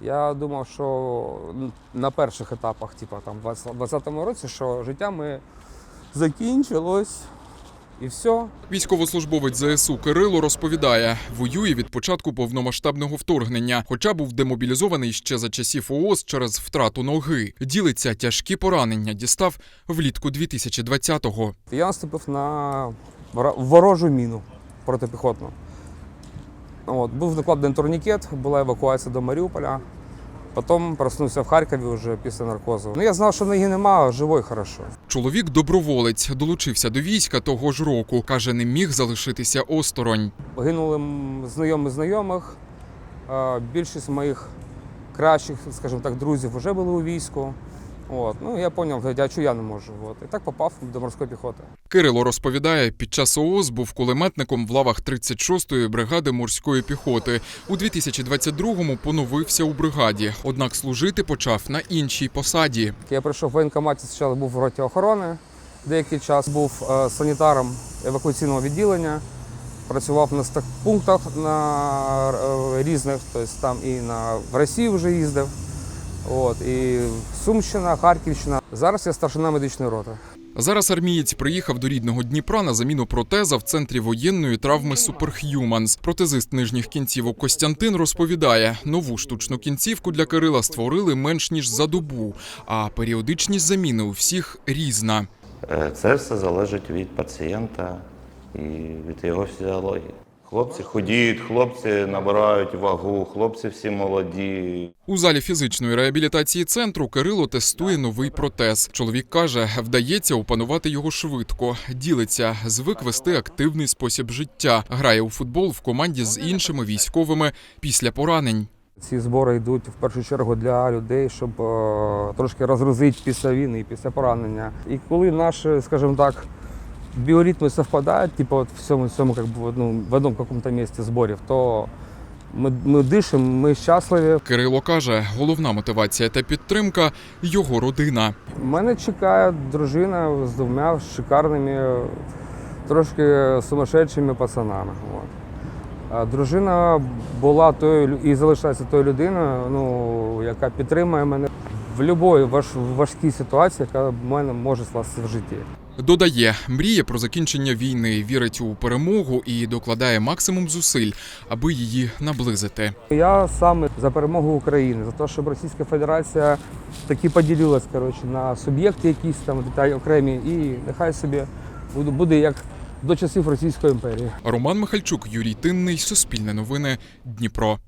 Я думав, що на перших етапах, типу там в 2020 році, що життя ми закінчилось і все. Військовослужбовець ЗСУ Кирило розповідає, воює від початку повномасштабного вторгнення, хоча був демобілізований ще за часів ООС через втрату ноги. Ділиться тяжкі поранення, дістав влітку 2020-го. Я наступив на ворожу міну протипіхотну. От, був накладений турнікет, була евакуація до Маріуполя. Потім проснувся в Харкові вже після наркозу. Ну, я знав, що ноги нема, а живий хорошо. Чоловік доброволець долучився до війська того ж року. каже, не міг залишитися осторонь. Гинули знайомі знайомих. Більшість моїх кращих, скажімо так, друзів вже були у війську. От. Ну, я зрозумів, а чого я не можу. От. І так попав до морської піхоти. Кирило розповідає, під час ООС був кулеметником в лавах 36-ї бригади морської піхоти. У 2022-му поновився у бригаді, однак служити почав на іншій посаді. Я прийшов в воєнкоматі, спочатку був в роті охорони, деякий час був е, санітаром евакуаційного відділення, працював на стак пунктах на е, різних, тобто там і на в Росію вже їздив. От, і Сумщина, Харківщина. Зараз я старшина медичної роти. Зараз армієць приїхав до рідного Дніпра на заміну протеза в центрі воєнної травми Superhumans. Протезист нижніх кінцівок Костянтин розповідає, нову штучну кінцівку для Кирила створили менш ніж за добу, а періодичність заміни у всіх різна. Е, Це все залежить від пацієнта і від його фізіології. Хлопці худіють, хлопці набирають вагу, хлопці всі молоді. У залі фізичної реабілітації центру Кирило тестує новий протез. Чоловік каже, вдається опанувати його швидко. Ділиться, звик вести активний спосіб життя. Грає у футбол в команді з іншими військовими після поранень. Ці збори йдуть в першу чергу для людей, щоб е, трошки розгрузити після війни, після поранення. І коли наші, скажімо так, біоритми совпадають, типу от в цьому, цьому как бы, ну, в одному какому-то місці зборів, то ми, ми дишимо, ми щасливі. Кирило каже, головна мотивація та підтримка його родина. Мене чекає дружина з двома шикарними, трошки сумасшедшими пацанами. От. Дружина була тою і залишається тою людиною, ну, яка підтримує мене в будь-якій важ, важкій ситуації, яка в мене може скластися в житті. Додає, мріє про закінчення війни, вірить у перемогу і докладає максимум зусиль, аби її наблизити. Я саме за перемогу України, за те, щоб Російська Федерація таки поділилась коротше, на суб'єкти якісь там та й окремі, і нехай собі буде, буде як до часів Російської імперії. Роман Михальчук, Юрій Тинний, Суспільне новини, Дніпро.